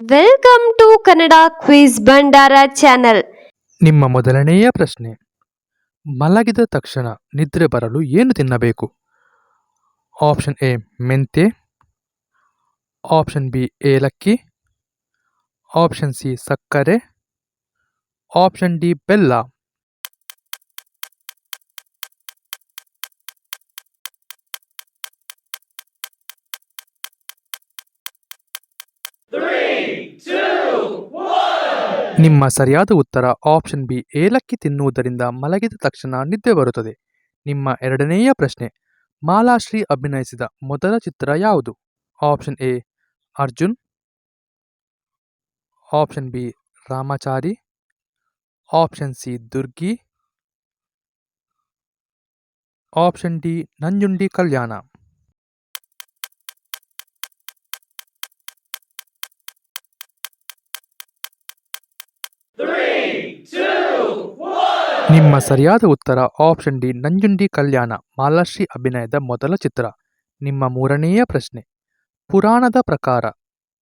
Welcome to Kannada quiz Bhandara channel ನಿಮ್ಮ ಮೊದಲನೆಯ ಪ್ರಶ್ನೆ. ಮಲಗಿದ ತಕ್ಷಣ ನಿದ್ರೆ ಬರಲು ಏನು ತಿನ್ನಬೇಕು? ಆಪ್ಷನ್ ಎ ಮೆಂತೆ. ಆಪ್ಷನ್ ಬಿ ಏಲಕ್ಕಿ. ಆಪ್ಷನ್ ಸಿ ಸಕ್ಕರೆ. ಆಪ್ಷನ್ ಡಿ ಬೆಲ್ಲ. ನಿಮ್ಮ ಸರಿಯಾದ ಉತ್ತರ ಆಪ್ಷನ್ ಬಿ ಏಲಕ್ಕಿ ತಿನ್ನುವುದರಿಂದ ಮಲಗಿದ ತಕ್ಷಣ ನಿದ್ದೆ ಬರುತ್ತದೆ. ನಿಮ್ಮ ಎರಡನೆಯ ಪ್ರಶ್ನೆ, ಮಾಲಾಶ್ರೀ ಅಭಿನಯಿಸಿದ ಮೊದಲ ಚಿತ್ರ ಯಾವುದು? Option A, Arjun. Option B, Ramachari. Option C, Durgi. Option D, Nanjundi Kalyana. ನಿಮ್ಮ ಸರಿಯಾದ ಉತ್ತರ ಆಪ್ಷನ್ ಡಿ ನಂಜುಂಡಿ ಕಲ್ಯಾಣ ಮಾಲಾಶ್ರೀ ಅಭಿನಯದ ಮೊದಲ ಚಿತ್ರ. ನಿಮ್ಮ ಮೂರನೆಯ ಪ್ರಶ್ನೆ. ಪುರಾಣದ ಪ್ರಕಾರ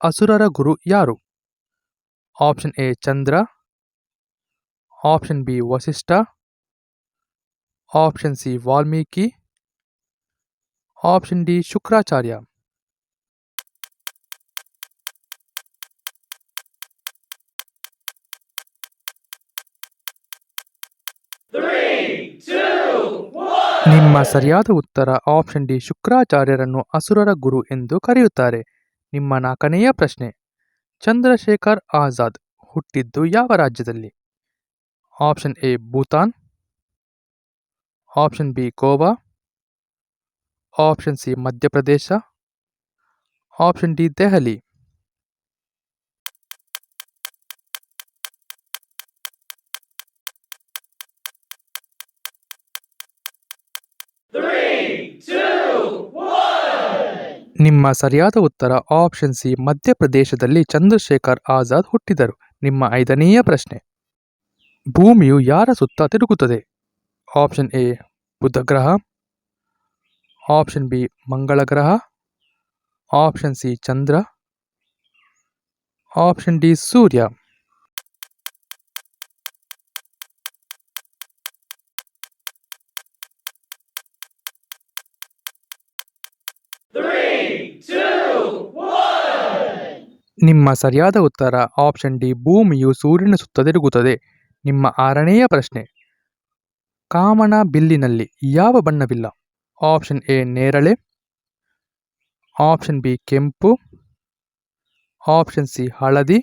ಅಸುರರ ಗುರು ಯಾರು? Option A Chandra. Option B Vasishtha. Option C Valmiki. Option D Shukracharya. ನಿಮ್ಮ ಸರಿಯಾದ ಉತ್ತರ ಆಪ್ಷನ್ ಡಿ ಶುಕ್ರಾಚಾರ್ಯರನ್ನು ಅಸುರರ ಗುರು ಎಂದು ಕರೆಯುತ್ತಾರೆ. ನಿಮ್ಮ ನಾಲ್ಕನೆಯ ಪ್ರಶ್ನೆ, ಚಂದ್ರಶೇಖರ್ ಆಜಾದ್ ಹುಟ್ಟಿದ್ದು ಯಾವ ರಾಜ್ಯದಲ್ಲಿ? Option A Bhutan. Option B Goa. Option C Madhya Pradesh. Option D Delhi. ನಿಮ್ಮ ಸರಿಯಾದ ಉತ್ತರ ಆಪ್ಷನ್ ಸಿ ಮಧ್ಯಪ್ರದೇಶದಲ್ಲಿ ಚಂದ್ರಶೇಖರ್ ಆಜಾದ್ ಹುಟ್ಟಿದರು. ನಿಮ್ಮ ಐದನೆಯ ಪ್ರಶ್ನೆ. ಭೂಮಿಯು ಯಾರ ಸುತ್ತ ತಿರುಗುತ್ತದೆ? ಆಪ್ಷನ್ ಎ ಬುಧ ಗ್ರಹ. ಆಪ್ಷನ್ ಬಿ ಮಂಗಳ ಗ್ರಹ. Option C Chandra. Option D Surya. ನಿಮ್ಮ ಸರಿಯಾದ ಉತ್ತರ ಆಪ್ಷನ್ ಡಿ, ಭೂಮಿಯು ಸೂರ್ಯನ ಸುತ್ತ ತಿರುಗುತ್ತದೆ ನಿಮ್ಮ ಆರನೆಯ ಪ್ರಶ್ನೆ, ಕಾಮನ ಬಿಲ್ಲಿನಲ್ಲಿ ಯಾವ ಬಣ್ಣವಿಲ್ಲ? ಆಪ್ಷನ್ ಎ, ನೇರಳೆ. ಆಪ್ಷನ್ ಬಿ, ಕೆಂಪು. ಆಪ್ಷನ್ ಸಿ, ಹಳದಿ.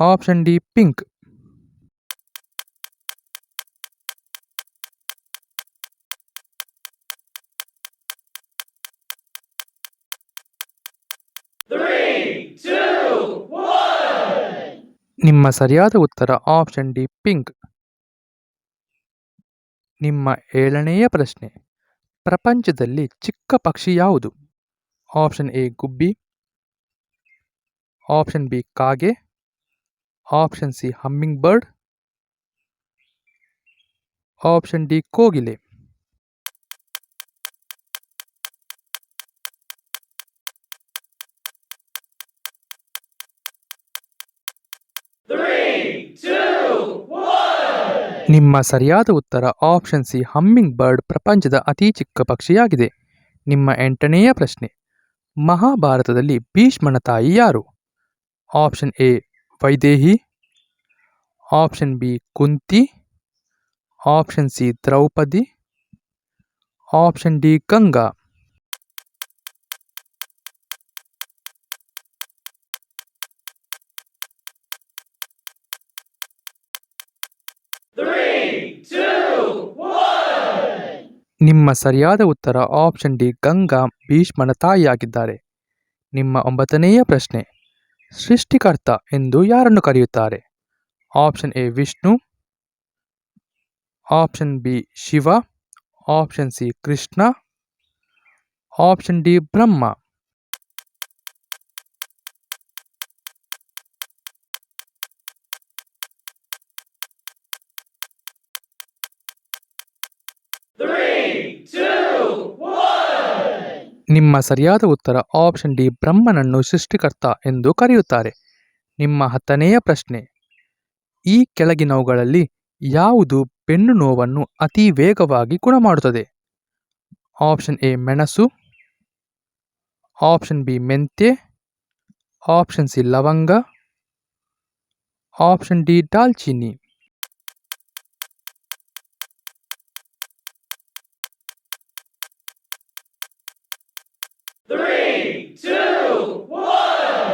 Option D, pink. ನಿಮ್ಮ ಸರಿಯಾದ ಉತ್ತರ ಆಪ್ಷನ್ ಡಿ ಪಿಂಕ್ ನಿಮ್ಮ ಏಳನೆಯ ಪ್ರಶ್ನೆ, ಪ್ರಪಂಚದಲ್ಲಿ ಚಿಕ್ಕ ಪಕ್ಷಿ ಯಾವುದು? ಆಪ್ಷನ್ ಎ ಗುಬ್ಬಿ. ಆಪ್ಷನ್ ಬಿ ಕಾಗೆ. Option C hummingbird option D ಕೋಗಿಲೆ. ನಿಮ್ಮ ಸರಿಯಾದ ಉತ್ತರ ಆಪ್ಷನ್ ಸಿ ಹಮ್ಮಿಂಗ್ ಬರ್ಡ್ ಪ್ರಪಂಚದ ಅತಿ ಚಿಕ್ಕ ಪಕ್ಷಿಯಾಗಿದೆ. ನಿಮ್ಮ ಎಂಟನೆಯ ಪ್ರಶ್ನೆ, ಮಹಾಭಾರತದಲ್ಲಿ ಭೀಷ್ಮನ ತಾಯಿ ಯಾರು? Option A, Vaidehi. Option B, Kunti. Option C, Draupadi. Option D, Ganga. ನಿಮ್ಮ ಸರಿಯಾದ ಉತ್ತರ ಆಪ್ಷನ್ ಡಿ ಗಂಗಾ ಭೀಷ್ಮನ ತಾಯಿಯಾಗಿದ್ದಾರೆ. ನಿಮ್ಮ ಒಂಬತ್ತನೆಯ ಪ್ರಶ್ನೆ, ಸೃಷ್ಟಿಕರ್ತ ಎಂದು ಯಾರನ್ನು ಕರೆಯುತ್ತಾರೆ? Option A Vishnu option B Shiva option C Krishna option D Brahma. ನಿಮ್ಮ ಸರಿಯಾದ ಉತ್ತರ ಆಪ್ಷನ್ ಡಿ ಬ್ರಹ್ಮನನ್ನು ಸೃಷ್ಟಿಕರ್ತ ಎಂದು ಕರೆಯುತ್ತಾರೆ. ನಿಮ್ಮ ಹತ್ತನೆಯ ಪ್ರಶ್ನೆ. ಈ ಕೆಳಗಿನವುಗಳಲ್ಲಿ ಯಾವುದು ಬೆನ್ನು ನೋವನ್ನು ಅತಿ ವೇಗವಾಗಿ ಗುಣಮಾಡುತ್ತದೆ? ಆಪ್ಷನ್ ಎ ಮೆಣಸು. ಆಪ್ಷನ್ ಬಿ ಮೆಂತ್ಯೆ. ಆಪ್ಷನ್ ಸಿ ಲವಂಗ. ಆಪ್ಷನ್ ಡಿ ದಾಲ್ಚಿನ್ನಿ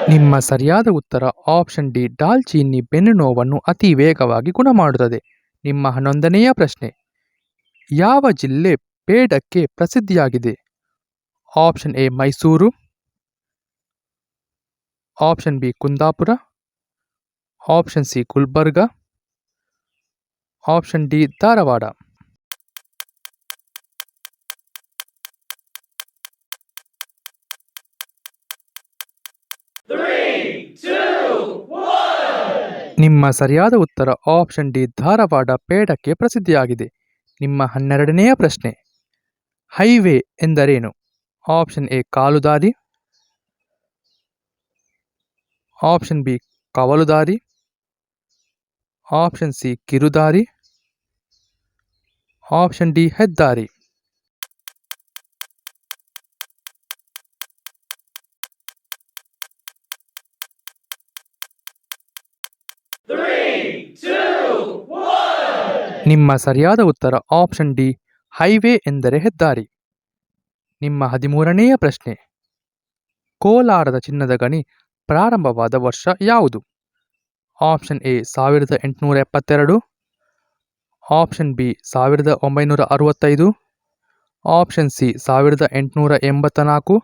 ನಿಮ್ಮ ಸರಿಯಾದ ಉತ್ತರ ಆಪ್ಷನ್ ಡಿ ದಾಲ್ಚಿನ್ನಿ ಬೆನ್ನು ನೋವನ್ನು ಅತಿ ವೇಗವಾಗಿ ಗುಣಮಾಡುತ್ತದೆ. ನಿಮ್ಮ ಹನ್ನೊಂದನೆಯ ಪ್ರಶ್ನೆ. ಯಾವ ಜಿಲ್ಲೆ ಪೇಡಕ್ಕೆ ಪ್ರಸಿದ್ಧಿಯಾಗಿದೆ? Option A Mysuru. Option B Kundapura. Option C Gulbarga. Option D Dharwad. ನಿಮ್ಮ ಸರಿಯಾದ ಉತ್ತರ ಆಪ್ಷನ್ ಡಿ ಧಾರವಾಡ ಪೇಡಕ್ಕೆ ಪ್ರಸಿದ್ಧಿಯಾಗಿದೆ. ನಿಮ್ಮ ಹನ್ನೆರಡನೆಯ ಪ್ರಶ್ನೆ. ಹೈವೇ ಎಂದರೇನು? ಆಪ್ಷನ್ ಎ ಕಾಲುದಾರಿ ಆಪ್ಷನ್ ಬಿ ಕವಲುದಾರಿ ಆಪ್ಷನ್ ಸಿ ಕಿರುದಾರಿ. ಆಪ್ಷನ್ ಡಿ ಹೆದ್ದಾರಿ. ನಿಮ್ಮ ಸರಿಯಾದ ಉತ್ತರ ಆಪ್ಷನ್ ಡಿ, ಹೈವೇ ಎಂದರೆ ಹೆದ್ದಾರಿ. ನಿಮ್ಮ ಹದಿಮೂರನೆಯ ಪ್ರಶ್ನೆ. ಕೋಲಾರದ ಚಿನ್ನದ ಗಣಿ ಪ್ರಾರಂಭವಾದ ವರ್ಷ ಯಾವುದು? ಆಪ್ಷನ್ ಎ, ಸಾವಿರದ ಎಂಟುನೂರ ಎಪ್ಪತ್ತೆರಡು. ಆಪ್ಷನ್ ಬಿ, ಸಾವಿರದ ಒಂಬೈನೂರ ಅರವತ್ತೈದು. ಆಪ್ಷನ್ ಸಿ, ಸಾವಿರದ ಎಂಟುನೂರ ಎಂಬತ್ತ ನಾಲ್ಕು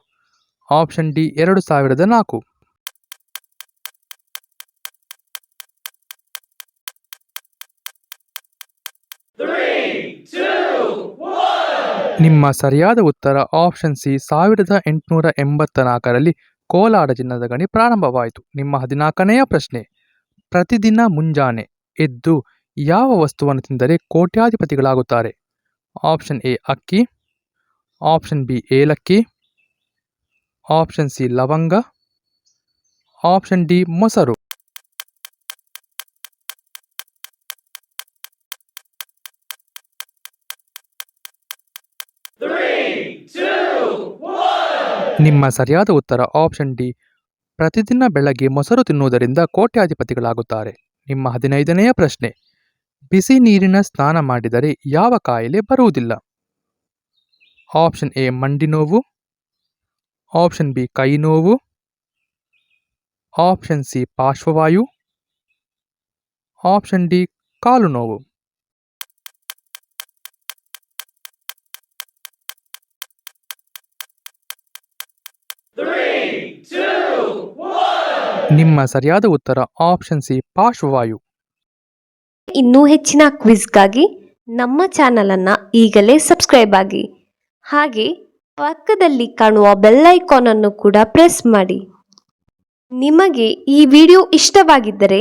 ಆಪ್ಷನ್ ಡಿ, ಎರಡು ಸಾವಿರದ ನಾಲ್ಕು. ನಿಮ್ಮ ಸರಿಯಾದ ಉತ್ತರ ಆಪ್ಷನ್ ಸಿ ಸಾವಿರದ ಎಂಟುನೂರ ಎಂಬತ್ತ ನಾಲ್ಕರಲ್ಲಿ ಕೋಲಾರ ಜಿನ್ನದ ಗಣಿ ಪ್ರಾರಂಭವಾಯಿತು. ನಿಮ್ಮ ಹದಿನಾಲ್ಕನೆಯ ಪ್ರಶ್ನೆ. ಪ್ರತಿದಿನ ಮುಂಜಾನೆ ಎದ್ದು ಯಾವ ವಸ್ತುವನ್ನು ತಿಂದರೆ ಕೋಟ್ಯಾಧಿಪತಿಗಳಾಗುತ್ತಾರೆ? ಆಪ್ಷನ್ ಎ ಅಕ್ಕಿ ಆಪ್ಷನ್ ಬಿ ಏಲಕ್ಕಿ ಆಪ್ಷನ್ ಸಿ ಲವಂಗ ಆಪ್ಷನ್ ಡಿ ಮೊಸರು. ನಿಮ್ಮ ಸರಿಯಾದ ಉತ್ತರ ಆಪ್ಷನ್ ಡಿ. ಪ್ರತಿದಿನ ಬೆಳಗ್ಗೆ ಮೊಸರು ತಿನ್ನುವುದರಿಂದ ಕೋಟ್ಯಾಧಿಪತಿಗಳಾಗುತ್ತಾರೆ. ನಿಮ್ಮ ಹದಿನೈದನೆಯ ಪ್ರಶ್ನೆ. ಬಿಸಿ ನೀರಿನ ಸ್ನಾನ ಮಾಡಿದರೆ ಯಾವ ಕಾಯಿಲೆ ಬರುವುದಿಲ್ಲ? ಆಪ್ಷನ್ ಎ, ಮಂಡಿ ನೋವು. ಆಪ್ಷನ್ ಬಿ, ಕೈ ನೋವು. ಆಪ್ಷನ್ ಸಿ, ಪಾರ್ಶ್ವವಾಯು. ಆಪ್ಷನ್ ಡಿ, ಕಾಲು ನೋವು. ನಿಮ್ಮ ಸರಿಯಾದ ಉತ್ತರ ಆಪ್ಷನ್ ಸಿ ಪಾರ್ಶ್ವವಾಯು. ಇನ್ನೂ ಹೆಚ್ಚಿನ ಕ್ವಿಜ್ಗಾಗಿ ನಮ್ಮ ಚಾನಲನ್ನು ಈಗಲೇ ಸಬ್ಸ್ಕ್ರೈಬ್ ಆಗಿ. ಹಾಗೆ ಪಕ್ಕದಲ್ಲಿ ಕಾಣುವ ಬೆಲ್ ಐಕಾನ್ ಅನ್ನು ಕೂಡ ಪ್ರೆಸ್ ಮಾಡಿ. ನಿಮಗೆ ಈ ವಿಡಿಯೋ ಇಷ್ಟವಾಗಿದ್ದರೆ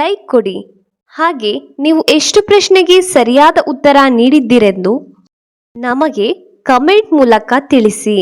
ಲೈಕ್ ಕೊಡಿ. ಹಾಗೆ ನೀವು ಎಷ್ಟು ಪ್ರಶ್ನೆಗೆ ಸರಿಯಾದ ಉತ್ತರ ನೀಡಿದ್ದೀರೆಂದು ನಮಗೆ ಕಮೆಂಟ್ ಮೂಲಕ ತಿಳಿಸಿ.